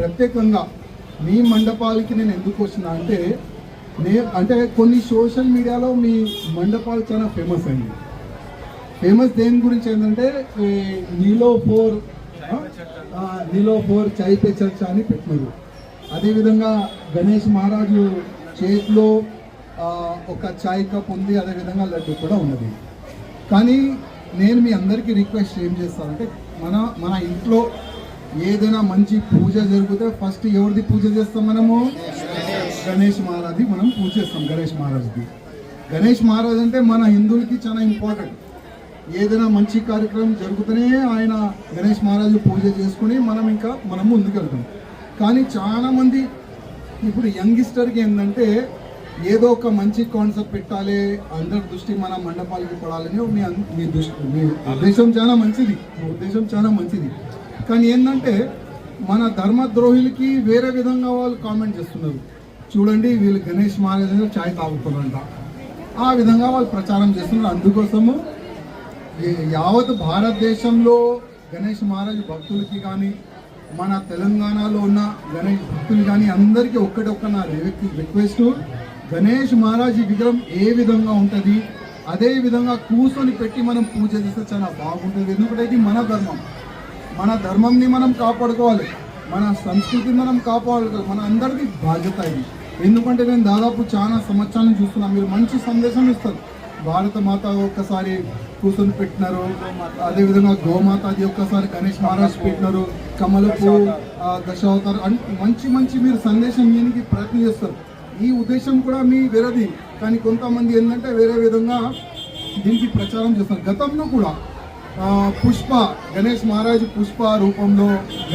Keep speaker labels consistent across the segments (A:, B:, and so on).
A: ప్రత్యేకంగా మీ మండపాలకి నేను ఎందుకు వచ్చిన అంటే నే అంటే కొన్ని సోషల్ మీడియాలో మీ మండపాలు చాలా ఫేమస్ అండి ఫేమస్ దేని గురించి ఏంటంటే నీలో ఫోర్ నీలో ఫోర్ చాయ్ పే చర్చ అని పెట్టినారు. అదేవిధంగా గణేష్ మహారాజు చేతిలో ఒక చాయ్ కప్ ఉంది అదేవిధంగా లడ్డు కూడా ఉన్నది. కానీ నేను మీ అందరికీ రిక్వెస్ట్ ఏం చేస్తానంటే మన మన ఇంట్లో ఏదైనా మంచి పూజ జరిగితే ఫస్ట్ ఎవరిది పూజ చేస్తాం మనము? గణేష్ మహారాజ్ది మనం పూజ చేస్తాం గణేష్ మహారాజ్ది. గణేష్ మహారాజ్ అంటే మన హిందువులకి చాలా ఇంపార్టెంట్ ఏదైనా మంచి కార్యక్రమం జరుగుతూనే ఆయన గణేష్ మహారాజు పూజ చేసుకుని మనం ఇంకా మనం ముందుకెళ్తాం కానీ చాలామంది ఇప్పుడు యంగిస్టర్కి ఏంటంటే ఏదో ఒక మంచి కాన్సెప్ట్ పెట్టాలి అందరి దృష్టి మన మండపాలకి పడాలని మీ మీ దృష్టి మీ ఉద్దేశం చాలా మంచిది. మీ ఉద్దేశం చాలా మంచిది. కానీ ఏంటంటే మన ధర్మద్రోహులకి వేరే విధంగా వాళ్ళు కామెంట్ చేస్తున్నారు. చూడండి వీళ్ళు గణేష్ మహారాజు ఛాయ్ తాగుతున్నారంట. ఆ విధంగా వాళ్ళు ప్రచారం చేస్తున్నారు. అందుకోసము ఈ యావత్ భారతదేశంలో గణేష్ మహారాజ్ భక్తులకి కానీ మన తెలంగాణలో ఉన్న గణేష్ భక్తులు కానీ అందరికీ ఒక్కటి ఒక్క నా రిక్వెస్ట్ గణేష్ మహారాజ్ విగ్రహం ఏ విధంగా ఉంటుంది అదే విధంగా కూర్చొని పెట్టి మనం పూజ చేస్తే చాలా బాగుంటుంది. ఎందుకంటే ఇది మన ధర్మం. మన ధర్మంని మనం కాపాడుకోవాలి. మన సంస్కృతిని మనం కాపాడుకోవాలి మన అందరికీ బాధ్యత ఇది. ఎందుకంటే నేను దాదాపు చాలా సంవత్సరాలను చూస్తున్నాను మీరు మంచి సందేశం ఇస్తారు. భారత మాత ఒక్కసారి కూర్చొని పెట్టినారు. అదేవిధంగా గోమాత అది ఒక్కసారి గణేష్ మహారాజ్ పెట్టినారు. కమలపు ఆ, మంచి మంచి మీరు సందేశం ఇవ్వడానికి ప్రయత్నం చేస్తారు. ఈ ఉద్దేశం కూడా మీ వేరేది. కానీ కొంతమంది ఏంటంటే వేరే విధంగా దీనికి ప్రచారం చేస్తారు. గతంలో కూడా పుష్ప గణేష్ మహారాజ్ పుష్ప రూపంలో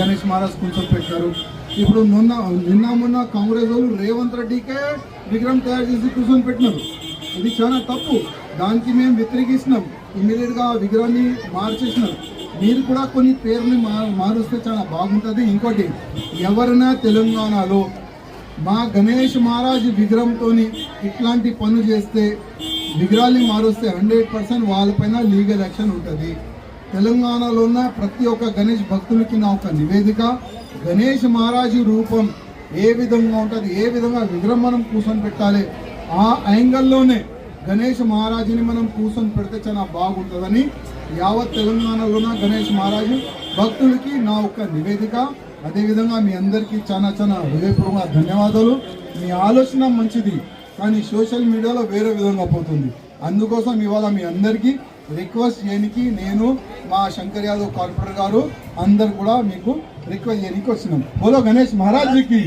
A: గణేష్ మహారాజ్ కొంచెం పెట్టారు. ఇప్పుడు మొన్న నిన్న మొన్న కాంగ్రెస్ వాళ్ళు రేవంత్ రెడ్డికే విగ్రహం తయారు చేసి కూర్చొని పెట్టినారు. ఇది చాలా తప్పు. దానికి మేము వ్యతిరేకిస్తున్నాం. ఇమీడియట్గా ఆ విగ్రహాన్ని మార్చేసినారు. మీరు కూడా కొన్ని పేర్లు మా- మారుస్తే చాలా బాగుంటుంది. ఇంకోటి ఎవరైనా తెలంగాణలో మా గణేష్ మహారాజ్ విగ్రహంతో ఇట్లాంటి పనులు చేస్తే విగ్రహాన్ని మారుస్తే హండ్రెడ్ పర్సెంట్ వాళ్ళపైన లీగల్ యాక్షన్ ఉంటుంది. తెలంగాణలో ఉన్న ప్రతి ఒక్క గణేష్ భక్తులకి నా ఒక నివేదిక. గణేష్ మహారాజు రూపం ఏ విధంగా ఉంటుంది ఏ విధంగా విగ్రహం మనం కూర్చొని పెట్టాలి ఆ యాంగిల్లోనే గణేష్ మహారాజుని మనం కూర్చొని పెడితే చాలా బాగుంటుందని యావత్ తెలంగాణలో గణేష్ మహారాజు భక్తులకి నా ఒక్క నివేదిక. అదేవిధంగా మీ అందరికీ చాలా చాలా హృదయపూర్వక ధన్యవాదాలు. మీ ఆలోచన మంచిది. కానీ సోషల్ మీడియాలో వేరే విధంగా పోతుంది. అందుకోసం ఇవాళ మీ అందరికీ రిక్వెస్ట్ చేయడానికి నేను మా శంకర్ యాదవ్ కార్పొరేటర్ గారు అందరు కూడా మీకు రిక్వెస్ట్ చేయడానికి వచ్చినాం. బోలో గణేష్ మహారాజ్కి.